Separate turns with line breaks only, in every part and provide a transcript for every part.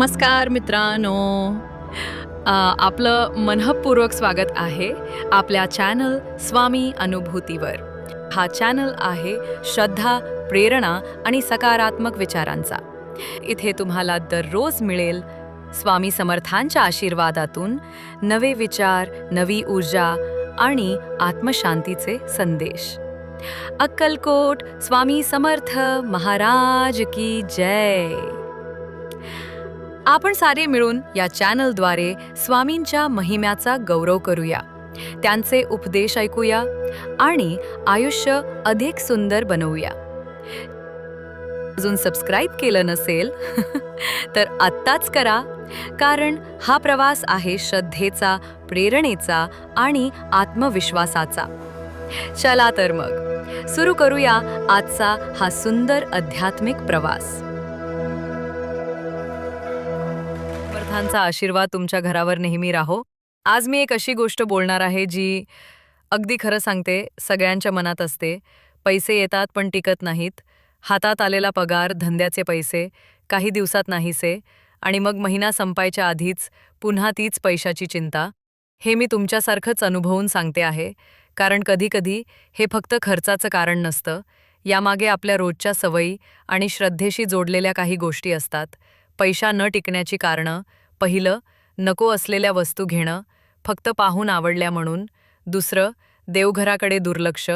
नमस्कार मित्रांनो. आपलं मनःपूर्वक स्वागत आहे आपल्या चॅनल स्वामी अनुभूतीवर. हा चॅनल आहे श्रद्धा प्रेरणा आणि सकारात्मक विचारांचा. इथे तुम्हाला दररोज मिळेल स्वामी समर्थांच्या आशीर्वादातून नवे विचार नवी ऊर्जा आणि आत्मशांतीचे संदेश. अक्कलकोट स्वामी समर्थ महाराज की जय. आपण सारे मिळून या चॅनलद्वारे स्वामींच्या महिम्याचा गौरव करूया. त्यांचे उपदेश ऐकूया आणि आयुष्य अधिक सुंदर बनवूया. अजून सबस्क्राईब केलं नसेल तर आत्ताच करा कारण हा प्रवास आहे श्रद्धेचा प्रेरणेचा आणि आत्मविश्वासाचा. चला तर मग सुरू करूया आजचा हा सुंदर आध्यात्मिक प्रवास. समर्थांचा आशीर्वाद तुमच्या घरावर नेहमी राहो. आज मी एक अशी गोष्ट बोलणार आहे जी अगदी खरं सांगते सगळ्यांच्या मनात असते. पैसे येतात पण टिकत नाहीत. हातात आलेला पगार धंद्याचे पैसे काही दिवसात नाहीसे. आणि मग महिना संपायच्या आधीच पुन्हा तीच पैशाची चिंता. हे मी तुमच्यासारखंच अनुभवून सांगते आहे कारण कधीकधी हे फक्त खर्चाचं कारण नसतं. यामागे आपल्या रोजच्या सवयी आणि श्रद्धेशी जोडलेल्या काही गोष्टी असतात. पैसा न टिकण्याची कारणं पहिलं नको असलेल्या वस्तू घेणं फक्त पाहून आवडल्या म्हणून. दुसरं देवघराकडे दुर्लक्ष.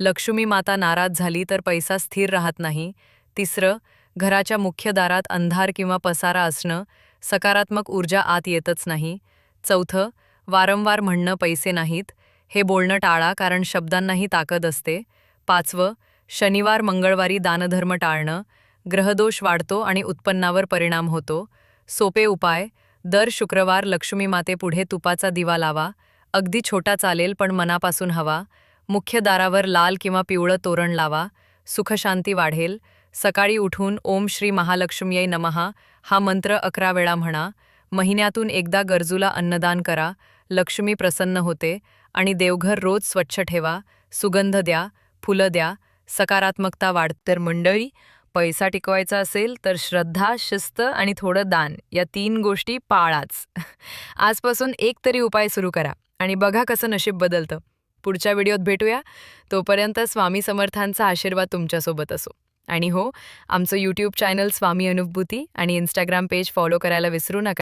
लक्ष्मी माता नाराज झाली तर पैसा स्थिर राहत नाही. तिसरं घराच्या मुख्य दारात अंधार किंवा पसारा असणं सकारात्मक ऊर्जा आत येतच नाही. चौथं वारंवार म्हणणं पैसे नाहीत. हे बोलणं टाळा कारण शब्दांनाही ताकद असते. पाचवं शनिवार मंगळवारी दानधर्म टाळणं. ग्रहदोष वाढतो आणि उत्पन्नावर परिणाम होतो. सोपे उपाय दर शुक्रवार लक्ष्मी मातेपुढे तुपाचा दिवा लावा. अगदी छोटा चालेल पण मनापासून हवा. मुख्य दारावर लाल किंवा पिवळं तोरण लावा. सुखशांती वाढेल. सकाळी उठून ओम श्री महालक्ष्मीय नमहा हा मंत्र अकरा वेळा म्हणा. महिन्यातून एकदा गरजूला अन्नदान करा. लक्ष्मी प्रसन्न होते. आणि देवघर रोज स्वच्छ ठेवा. सुगंध द्या. फुलं द्या. सकारात्मकता वाढ तर मंडळी पैसा टिकवायचा असेल तर श्रद्धा शिस्त आणि थोडं दान या तीन गोष्टी पाळाच. आजपासून एक तरी उपाय सुरू करा आणि बघा कसं नशीब बदलतं. पुढच्या व्हिडिओत भेटूया. तोपर्यंत स्वामी समर्थांचा आशीर्वाद तुमच्यासोबत असो. आणि हो आमचं यूट्यूब चॅनल स्वामी अनुभूती आणि इंस्टाग्राम पेज फॉलो करायला विसरू नका.